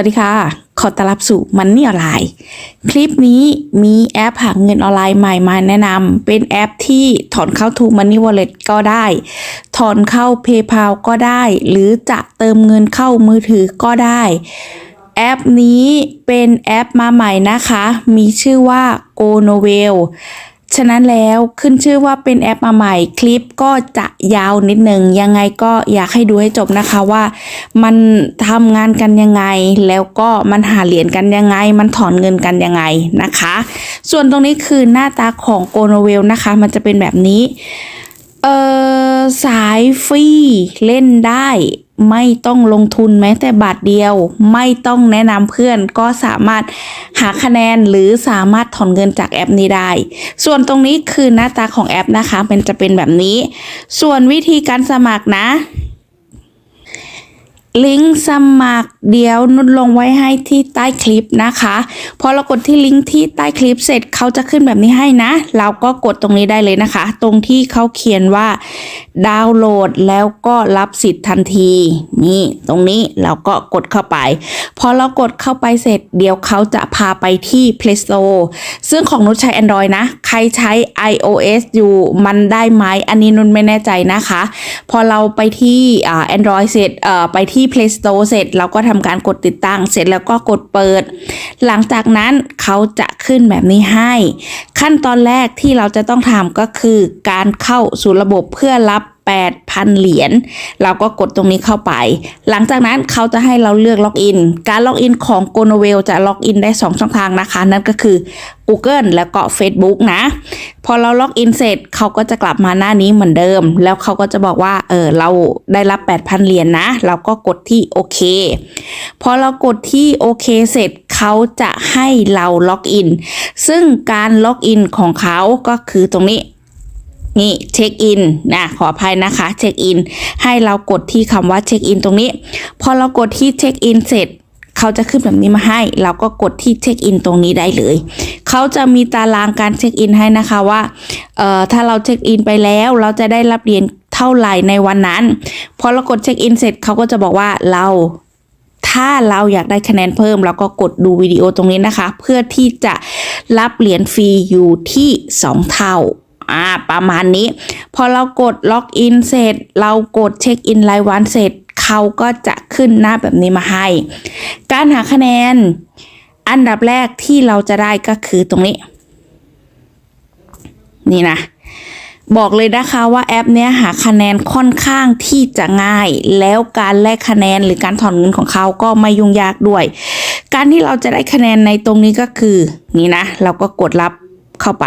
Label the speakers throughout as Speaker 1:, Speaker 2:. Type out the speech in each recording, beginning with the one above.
Speaker 1: วัสดีค่ะ ขอต้อนรับสู่มันนี่ออนไลน์ คลิปนี้มีแอปหาเงินออนไลน์ใหม่มาแนะนำ เป็นแอปที่ถอนเข้าทูมันนี่วอลเล็ตก็ได้ ถอนเข้า PayPal ก็ได้ หรือจะเติมเงินเข้ามือถือก็ได้ แอปนี้เป็นแอปมาใหม่นะคะ มีชื่อว่า g o n o v e l ฉะนั้นแล้วขึ้นชื่อว่าเป็นแอปมาใหม่คลิปก็จะยาวนิดหนึ่งยังไงก็อยากให้ดูให้จบนะคะว่า มันทำงานกันยังไง แล้วก็มันหาเหรียญกันยังไง มันถอนเงินกันยังไงนะคะ ส่วนตรงนี้คือหน้าตาของโกโนเวลนะคะ มันจะเป็นแบบนี้ เออสายฟรีเล่นได้ ไม่ต้องลงทุนแม้แต่บาทเดียว ไม่ต้องแนะนำเพื่อนก็สามารถหาคะแนนหรือสามารถถอนเงินจากแอปนี้ได้ ส่วนตรงนี้คือหน้าตาของแอปนะคะ มันจะเป็นแบบนี้ ส่วนวิธีการสมัครนะลิงก์สมัครเดี๋ยวนุชลงไว้ให้ที่ใต้คลิปนะคะ พอเรากดที่ลิงก์ที่ใต้คลิปเสร็จเขาจะขึ้นแบบนี้ให้นะ เราก็กดตรงนี้ได้เลยนะคะ ตรงที่เขาเขียนว่าดาวน์โหลดแล้วก็รับสิทธิ์ทันที นี่ตรงนี้เราก็กดเข้าไป พอเรากดเข้าไปเสร็จเดี๋ยวเขาจะพาไปที่ Play Store ซึ่งของนุชใช้ Android นะ ใครใช้ iOS อยู่มันได้ไหมอันนี้นุชไม่แน่ใจนะคะ พอเราไปที่อ่า Android เสร็จอ่อไปที่ Play Store เสร็จเราก็ทำการกดติดตั้ง เสร็จแล้วก็กดเปิด หลังจากนั้นเขาจะขึ้นแบบนี้ให้ ขั้นตอนแรกที่เราจะต้องทำก็คือการเข้าสู่ระบบเพื่อรับ 8,000 เหรียญเราก็กดตรงนี้เข้าไป หลังจากนั้นเขาจะให้เราเลือกล็อกอิน การล็อกอินของ g o n o v e l จะล็อกอินได้ 2 ช่องทางนะคะ นั่นก็คือ Google แล้วก็ Facebook นะ พอเราล็อกอินเสร็จเขาก็จะกลับมาหน้านี้เหมือนเดิม แล้วเขาก็จะบอกว่าเออเราได้รับ 8,000 เหรียญนะเราก็กดที่โอเคพอเรากดที่โอเคเสร็จเขาจะให้เราล็อกอินซึ่งการล็อกอินของเขาก็คือตรงนี้ นี่เช็คอินนะขออภัยนะคะเช็คอินให้เรากดที่คำว่าเช็คอินตรงนี้ พอเรากดที่เช็คอินเสร็จเขาจะขึ้นแบบนี้มาให้ เราก็กดที่เช็คอินตรงนี้ได้เลย เขาจะมีตารางการเช็คอินให้นะคะว่าเอ่อถ้าเราเช็คอินไปแล้ว เราจะได้รับเหรียญเท่าไหร่ในวันนั้น พอเรากดเช็คอินเสร็จเขาก็จะบอกว่าเราถ้าเราอยากได้คะแนนเพิ่มเราก็กดดูวิดีโอตรงนี้นะคะ เพื่อที่จะรับเหรียญฟรีอยู่ที่ 2 เท่า อ่าประมาณนี้ พอเรากดล็อกอินเสร็จ เรากดเช็คอินรายวันเสร็จ เขาก็จะขึ้นหน้าแบบนี้มาให้ การหาคะแนน อันดับแรกที่เราจะได้ก็คือตรงนี้ นี่นะบอกเลยนะคะว่าแอปเนี้ยหาคะแนนค่อนข้างที่จะง่าย แล้วการแลกคะแนนหรือการถอนเงินของเขาก็ไม่ยุ่งยากด้วย การที่เราจะได้คะแนนในตรงนี้ก็คือ นี่นะ เราก็กดรับ เข้าไป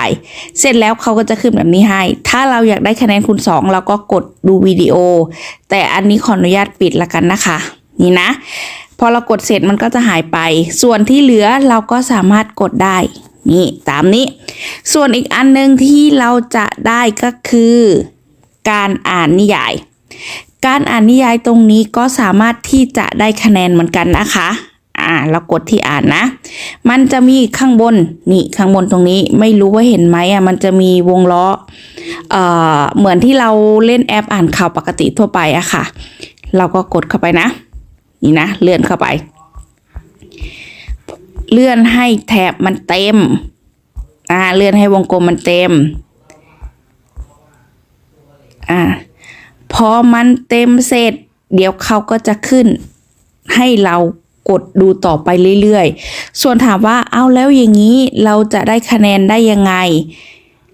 Speaker 1: เสร็จแล้วเขาก็จะขึ้นแบบนี้ให้ ถ้าเราอยากได้คะแนนคูณ2เราก็กดดูวิดีโอ แต่อันนี้ขออนุญาตปิดละกันนะคะ นี่นะ พอเรากดเสร็จมันก็จะหายไป ส่วนที่เหลือเราก็สามารถกดได้ นี่ตามนี้ ส่วนอีกอันหนึงที่เราจะได้ก็คือ การอ่านนิยาย การอ่านนิยายตรงนี้ก็สามารถที่จะได้คะแนนเหมือนกันนะคะ อ่าเรากดที่อ่านนะ มันจะมีข้างบนนี่ข้างบนตรงนี้ไม่รู้ว่าเห็นไหมอะมันจะมีวงล้อเอ่อเหมือนที่เราเล่นแอปอ่านข่าวปกติทั่วไปอะค่ะ เราก็กดเข้าไปนะ นี่นะเลื่อนเข้าไป เลื่อนให้แถบมันเต็มอ่าเลื่อนให้วงกลมมันเต็มอ่าพอมันเต็มเสร็จ เดี๋ยวเขาก็จะขึ้นให้เรา กดดูต่อไปเรื่อยๆ ส่วนถามว่าเอาแล้วอย่างนี้เราจะได้คะแนนได้ยังไง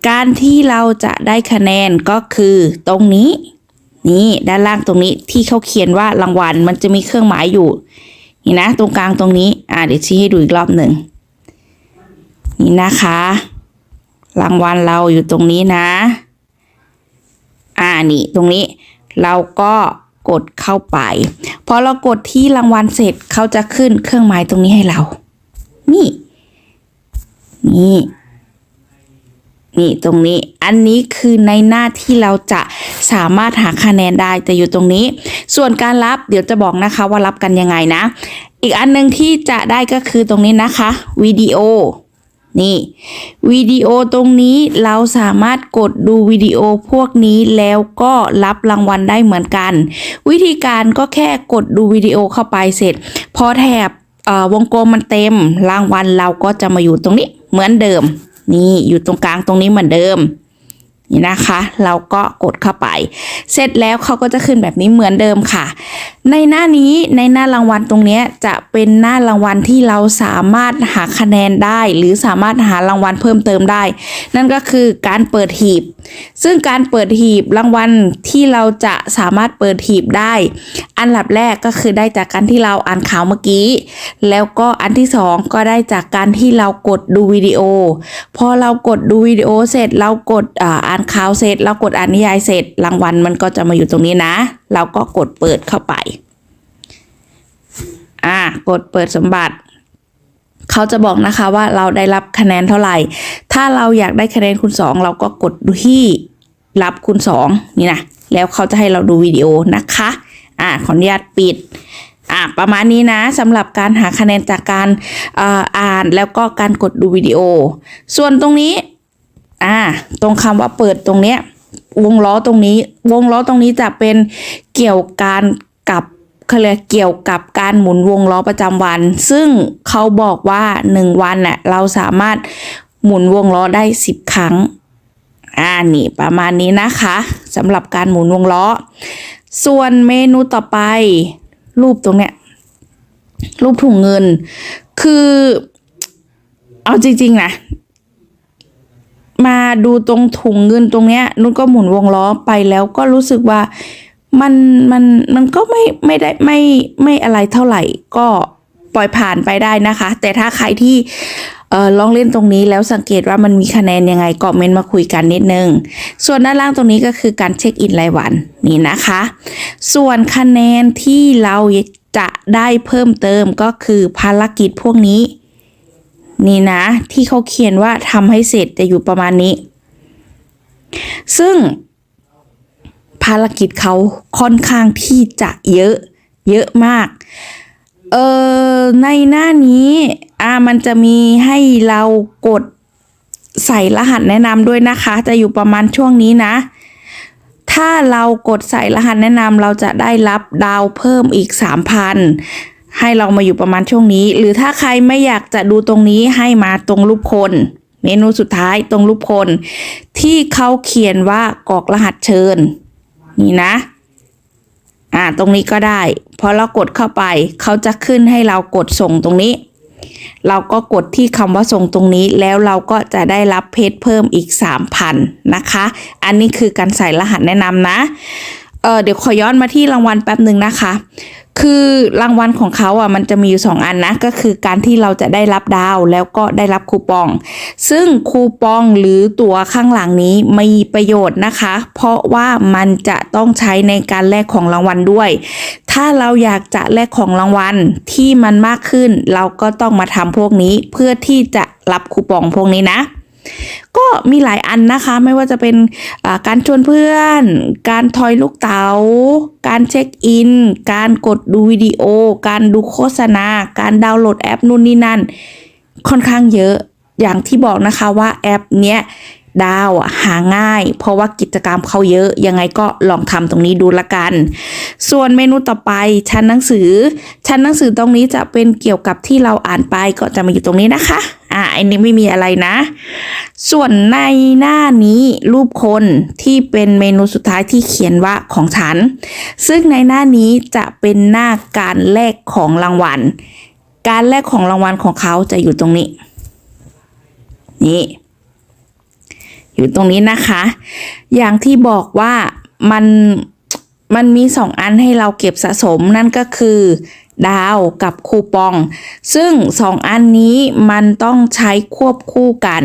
Speaker 1: การที่เราจะได้คะแนนก็คือตรงนี้ นี่ด้านล่างตรงนี้ที่เขาเขียนว่ารางวัลมันจะมีเครื่องหมายอยู่ นี่นะตรงกลางตรงนี้ อ่าเดี๋ยวชี้ให้ดูอีกรอบหนึ่งนี่นะคะ รางวัลเราอยู่ตรงนี้นะ อ่านี่ตรงนี้เราก็ กดเข้าไป พอเรากดที่รางวัลเสร็จเขาจะขึ้นเครื่องหมายตรงนี้ให้เรา นี่ นี่นี่ตรงนี้อันนี้คือในหน้าที่เราจะสามารถหาคะแนนได้แต่อยู่ตรงนี้ ส่วนการรับเดี๋ยวจะบอกนะคะว่ารับกันยังไงนะ อีกอันหนึงที่จะได้ก็คือตรงนี้นะคะวิดีโอ นี่วิดีโอตรงนี้เราสามารถกดดูวิดีโอพวกนี้แล้วก็รับรางวัลได้เหมือนกัน วิธีการก็แค่กดดูวิดีโอเข้าไปเสร็จ พอแถบวงกลมมันเต็มรางวัลเราก็จะมาอยู่ตรงนี้เหมือนเดิม นี่อยู่ตรงกลางตรงนี้เหมือนเดิม นี่นะคะเราก็กดเข้าไป เสร็จแล้วเขาก็จะขึ้นแบบนี้เหมือนเดิมค่ะ ในหน้านี้ในหน้ารางวัลตรงนี้จะเป็นหน้ารางวัลที่เราสามารถหาคะแนนได้ หรือสามารถหารางวัลเพิ่มเติมได้ นั่นก็คือการเปิดหีบ ซึ่งการเปิดหีบรางวัลที่เราจะสามารถเปิดหีบได้ อันดับแรกก็คือได้จากการที่เราอ่านข่าวเมื่อกี้ แล้วก็อันที่สองก็ได้จากการที่เรากดดูวิดีโอ พอเรากดดูวิดีโอเสร็จ เรากดอ่านข่าวเสร็จ เรากดอ่านนิยายเสร็จ รางวัลมันก็จะมาอยู่ตรงนี้นะ เราก็กดเปิดเข้าไป อ่ากดเปิดสมบัติเขาจะบอกนะคะว่าเราได้รับคะแนนเท่าไหร่ ถ้าเราอยากได้คะแนนคูณสองเราก็กดดูที่รับคูณสองนี่นะแล้วเขาจะให้เราดูวิดีโอนะคะอ่าขออนุญาตปิดอ่าประมาณนี้นะสำหรับการหาคะแนนจากการอ่อานแล้วก็การกดดูวิดีโอ ส่วนตรงนี้อ่าตรงคำว่าเปิดตรงเนี้ยวงล้อตรงนี้ วงล้อตรงนี้จะเป็นเกี่ยวการกับเขาเรียกเกี่ยวกับการหมุนวงล้อประจำวัน ซึ่งเขาบอกว่าหนึ่งวันน่ะเราสามารถ หมุนวงล้อได้สิบครั้ง อ่านี่ประมาณนี้นะคะสำหรับการหมุนวงล้อ ส่วนเมนูต่อไป รูปตรงเนี้ยรูปถุงเงิน คือ เอาจริงๆนะมาดูตรงถุงเงินตรงเนี้ยนุ่นก็หมุนวงล้อไปแล้วก็รู้สึกว่ามันมันมันก็ไม่ไม่ได้ไม่ไม่อะไรเท่าไหร่ ก็ปล่อยผ่านไปได้นะคะ แต่ถ้าใครที่ ออลองเล่นตรงนี้แล้วสังเกตว่ามันมีคะแนนยังไงก็เมนมาคุยกันนิดนึง ส่วนด้านล่างตรงนี้ก็คือการเช็คอินรายวันนี่นะคะ ส่วนคะแนนที่เราจะได้เพิ่มเติมก็คือภารกิจพวกนี้ นี่นะ ที่เขาเขียนว่าทำให้เสร็จจะอยู่ประมาณนี้ ซึ่ง ภารกิจเขาค่อนข้างที่จะเยอะเยอะมาก เออในหน้านี้ อ่ามันจะมีให้เรากดใส่รหัสแนะนำด้วยนะคะ จะอยู่ประมาณช่วงนี้นะ ถ้าเรากดใส่รหัสแนะนำเราจะได้รับดาวเพิ่มอีก 3,000 ให้เรามาอยู่ประมาณช่วงนี้ หรือถ้าใครไม่อยากจะดูตรงนี้ให้มาตรงรูปคน เมนูสุดท้ายตรงรูปคน ที่เขาเขียนว่ากรอกรหัสเชิญ นี่นะอ่าตรงนี้ก็ได้ พอเรากดเข้าไป เขาจะขึ้นให้เรากดส่งตรงนี้ เราก็กดที่คำว่าส่งตรงนี้แล้วเราก็จะได้รับเพจเพิ่มอีก 3,000 นะคะ อันนี้คือการใส่รหัสแนะนำนะเออเดี๋ยวขอย้อนมาที่รางวัลแป๊บหนึ่งนะคะ คือรางวัลของเขาอะมันจะมีอยู่สองอันนะก็คือการที่เราจะได้รับดาวแล้วก็ได้รับคูปอง ซึ่งคูปองหรือตัวข้างหลังนี้มีประโยชน์นะคะ เพราะว่ามันจะต้องใช้ในการแลกของรางวัลด้วย ถ้าเราอยากจะแลกของรางวัลที่มันมากขึ้น เราก็ต้องมาทำพวกนี้เพื่อที่จะรับคูปองพวกนี้นะ ก็มีหลายอันนะคะ ไม่ว่าจะเป็นการชวนเพื่อน การทอยลูกเตา๋า การเช็คอิน การกดดูวิดีโอ การดูโฆษณา การดาวน์โหลดแอปนู่นนี่นั่น ค่อนข้างเยอะอย่างที่บอกนะคะว่าแอปเนี้ย ดาวหาง่าย เพราะว่ากิจกรรมเขาเยอะ ยังไงก็ลองทำตรงนี้ดูละกัน ส่วนเมนูต่อไปชั้นหนังสือ ชั้นหนังสือตรงนี้จะเป็นเกี่ยวกับที่เราอ่านไปก็จะมาอยู่ตรงนี้นะคะ อ่าอันนี้ไม่มีอะไรนะ ส่วนในหน้านี้รูปคนที่เป็นเมนูสุดท้ายที่เขียนว่าของฉัน ซึ่งในหน้านี้จะเป็นหน้าการแลกของรางวัล การแลกของรางวัลของเขาจะอยู่ตรงนี้ นี่ อยู่ตรงนี้นะคะ อย่างที่บอกว่ามันมันมีสองอันให้เราเก็บสะสมนั่นก็คือดาวกับคูปอง ซึ่งสองอันนี้มันต้องใช้ควบคู่กัน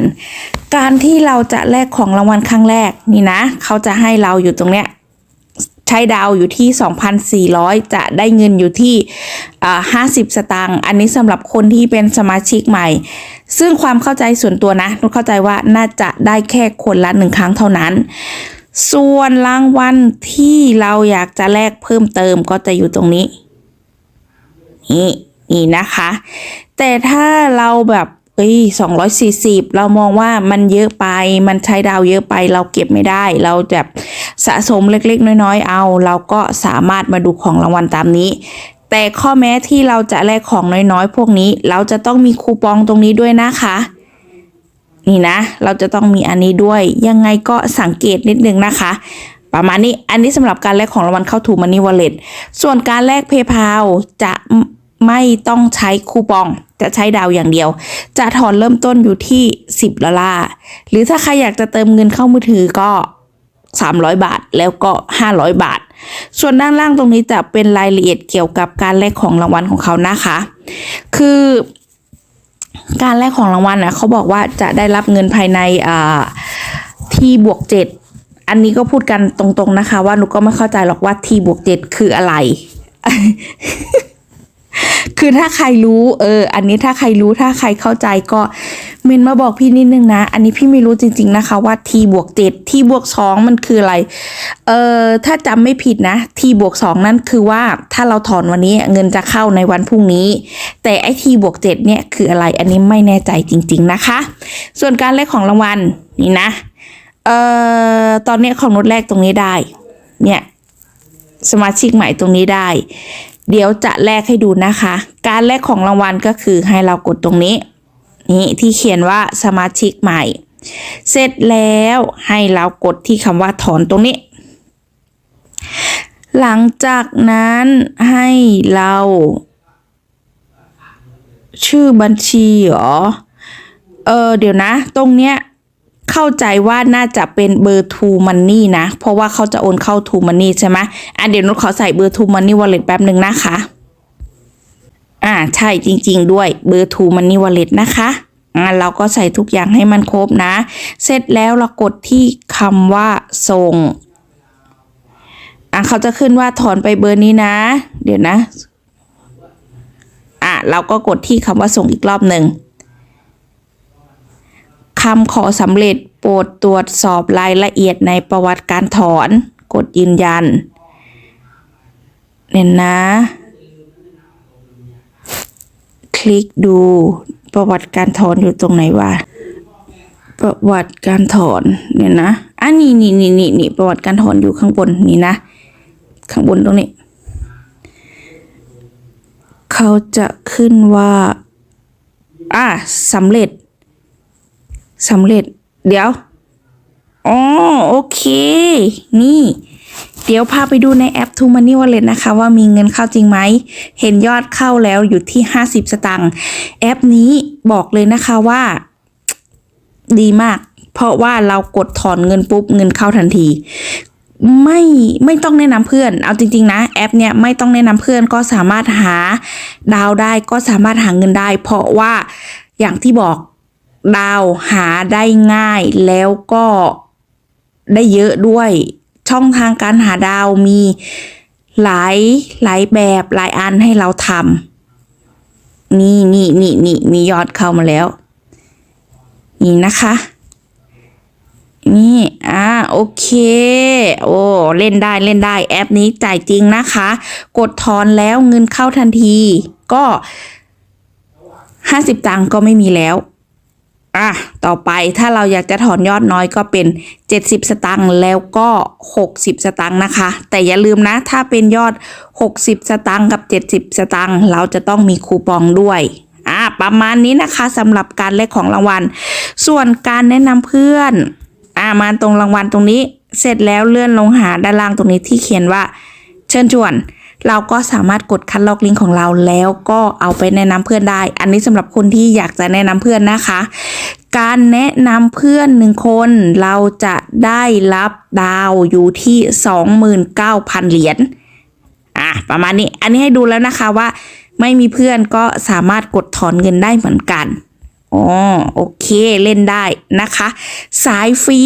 Speaker 1: การที่เราจะแลกของรางวัลครั้งแรกนี่นะ เขาจะให้เราอยู่ตรงเนี้ย ใช้ดาวอยู่ที่ 2,400 จะได้เงินอยู่ที่ 50 สตางค์ อันนี้สำหรับคนที่เป็นสมาชิกใหม่ ซึ่งความเข้าใจส่วนตัวนะนุชเข้าใจว่าน่าจะได้แค่คนละหนึ่งครั้งเท่านั้น ส่วนรางวัลที่เราอยากจะแลกเพิ่มเติมก็จะอยู่ตรงนี้ นี่นี่นะคะ แต่ถ้าเราแบบ เอ้ยสองร้อยสี่สิบเรามองว่ามันเยอะไป มันใช้ดาวเยอะไป เราเก็บไม่ได้ เราแบบสะสมเล็กๆ น้อยๆ เอา เราก็สามารถมาดูของรางวัลตามนี้ แต่ข้อแม้ที่เราจะแลกของน้อยๆ พวกนี้ เราจะต้องมีคูปองตรงนี้ด้วยนะคะ นี่นะ เราจะต้องมีอันนี้ด้วย ยังไงก็สังเกตนิดนึงนะคะประมาณนี้ อันนี้สำหรับการแลกของรางวัลเข้าถูมันนี่วอลเล็ตส่วนการแลกเพย์พาจะ ไม่ต้องใช้คูปอง จะใช้ดาวอย่างเดียว จะถอนเริ่มต้นอยู่ที่ 10ดอลลาร์หรือถ้าใครอยากจะเติมเงินเข้ามือถือก็ 300 บาทแล้วก็ 500 บาท ส่วนด้านล่างตรงนี้จะเป็นรายละเอียดเกี่ยวกับการแลกของรางวัลของเขานะคะ คือการแลกของรางวัลนะเขาบอกว่าจะได้รับเงินภายในอ่าทีบวกเจ็ดอันนี้ก็พูดกันตรงๆนะคะ ว่าหนูก็ไม่เข้าใจหรอกว่าทีบวกเจ็ดคืออะไร คือถ้าใครรู้เออ อันนี้ถ้าใครรู้ถ้าใครเข้าใจก็เมนมาบอกพี่นิดนึงนะ อันนี้พี่ไม่รู้จริง ๆนะคะ ว่าทีบวกเจ็ดทีบวกสองมันคืออะไร เออถ้าจำไม่ผิดนะทีบวกสองนั่นคือว่าถ้าเราถอนวันนี้เงินจะเข้าในวันพรุ่งนี้ แต่ไอทีบวกเจ็ดเนี่ยคืออะไร อันนี้ไม่แน่ใจจริง ๆนะคะ ส่วนการแลกของรางวัลนี่นะ เอ่อตอนนี้ของนุดแรกตรงนี้ได้ เนี่ยสมาชิกใหม่ตรงนี้ได้ เดี๋ยวจะแลกให้ดูนะคะ การแลกของรางวัลก็คือให้เรากดตรงนี้ นี่ที่เขียนว่าสมาชิกใหม่ เสร็จแล้วให้เรากดที่คำว่าถอนตรงนี้ หลังจากนั้นให้เรา ชื่อบัญชีหรอเออเดี๋ยวนะ ตรงเนี้ย เข้าใจว่าน่าจะเป็นเบอร์ True Money นะ เพราะว่าเขาจะโอนเข้า True Money ใช่ไหมอะเดี๋ยวนุชขอใส่เบอร์ True Money Wallet แป๊บหนึ่งนะคะ อ่าใช่จริง ๆ ด้วยเบอร์ True Money Wallet นะคะอ่าเราก็ใส่ทุกอย่างให้มันครบนะ เสร็จแล้วเรากดที่คำว่าส่งอะเขาจะขึ้นว่าถอนไปเบอร์นี้นะ เดี๋ยวนะ อะเราก็กดที่คำว่าส่งอีกรอบหนึ่ง คำขอสำเร็จโปรดตรวจสอบรายละเอียดในประวัติการถอน กดยืนยัน เนี่ยนะ คลิกดูประวัติการถอนอยู่ตรงไหนวะประวัติการถอนเนี่ยนะอันนี้นี่นี่นี่นี่ประวัติการถอนอยู่ข้างบนนี่นะ ข้างบนตรงนี้ เขาจะขึ้นว่า อะสำเร็จ สำเร็จ เดี๋ยว อ๋อ โอเค นี่ เดี๋ยวพาไปดูในแอป t o Money Wallet นะคะ ว่ามีเงินเข้าจริงไหม เห็นยอดเข้าแล้วอยู่ที่ 50 สตางค์ แอปนี้บอกเลยนะคะว่า ดีมาก เพราะว่าเรากดถอนเงินปุ๊บ เงินเข้าทันทีไม่ไม่ต้องแนะนำเพื่อน เอาจริง ๆ นะแอปเนี่ยไม่ต้องแนะนำเพื่อนก็สามารถหาดาวได้ก็สามารถหาเงินได้ เพราะว่าอย่างที่บอก ดาวหาได้ง่ายแล้วก็ได้เยอะด้วย ช่องทางการหาดาวมีหลายหลายแบบหลายอันให้เราทำนี่นี่นี่นี่มียอดเข้ามาแล้ว นี่นะคะ นี่อ่าโอเค โอ้เล่นได้เล่นได้แอปนี้จ่ายจริงนะคะ กดถอนแล้วเงินเข้าทันที ก็ห้าสิบตังค์ก็ไม่มีแล้ว อะ ต่อไปถ้าเราอยากจะถอนยอดน้อยก็เป็น 70 สตังค์แล้วก็ 60 สตังค์นะคะ แต่อย่าลืมนะ ถ้าเป็นยอด 60 สตังค์กับ 70 สตังค์เราจะต้องมีคูปองด้วยอะประมาณนี้นะคะสำหรับการแลกของรางวัล ส่วนการแนะนำเพื่อนอ่ามาตรงรางวัลตรงนี้ เสร็จแล้วเลื่อนลงหาด้านล่างตรงนี้ที่เขียนว่า เชิญชวน เราก็สามารถกดคัดลอกลิงก์ของเราแล้วก็เอาไปแนะนำเพื่อนได้ อันนี้สำหรับคนที่อยากจะแนะนำเพื่อนนะคะ การแนะนำเพื่อนหนึ่งคน เราจะได้รับดาวอยู่ที่ 29,000 เหรียญอะประมาณนี้ อันนี้ให้ดูแล้วนะคะว่าไม่มีเพื่อนก็สามารถกดถอนเงินได้เหมือนกัน อ๋อโอเคเล่นได้นะคะ สายฟรี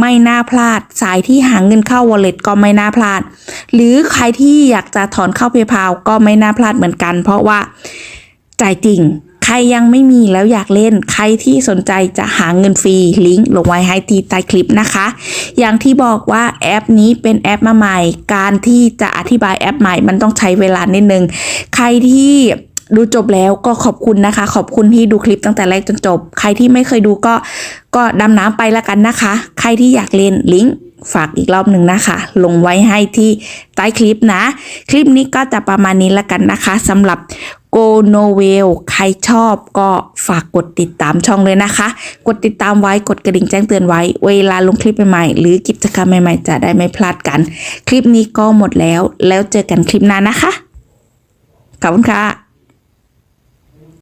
Speaker 1: ไม่น่าพลาด สายที่หาเงินเข้า wallet ก็ไม่น่าพลาด หรือใครที่อยากจะถอนเข้า PayPal ก็ไม่น่าพลาดเหมือนกัน เพราะว่าจ่ายจริง ใครยังไม่มีแล้วอยากเล่น ใครที่สนใจจะหาเงินฟรีลิงก์ลงไว้ให้ที่ใต้คลิปนะคะ อย่างที่บอกว่าแอปนี้เป็นแอปมาใหม่ การที่จะอธิบายแอปใหม่มันต้องใช้เวลานิดนึง ใครที่ ดูจบแล้วก็ขอบคุณนะคะ ขอบคุณที่ดูคลิปตั้งแต่แรกจนจบ ใครที่ไม่เคยดูก็ก็ดำน้ำไปละกันนะคะ ใครที่อยากเล่นลิงก์ฝากอีกรอบหนึ่งนะคะ ลงไว้ให้ที่ใต้คลิปนะ คลิปนี้ก็จะประมาณนี้ละกันนะคะสำหรับ Go Novel ใครชอบก็ฝากกดติดตามช่องเลยนะคะ กดติดตามไว้กดกระดิ่งแจ้งเตือนไว้ เวลาลงคลิปใหม่ๆ หรือกิจกรรมใหม่ๆ จะได้ไม่พลาดกัน คลิปนี้ก็หมดแล้ว แล้วเจอกันคลิปหน้านะคะ ขอบคุณค่ะ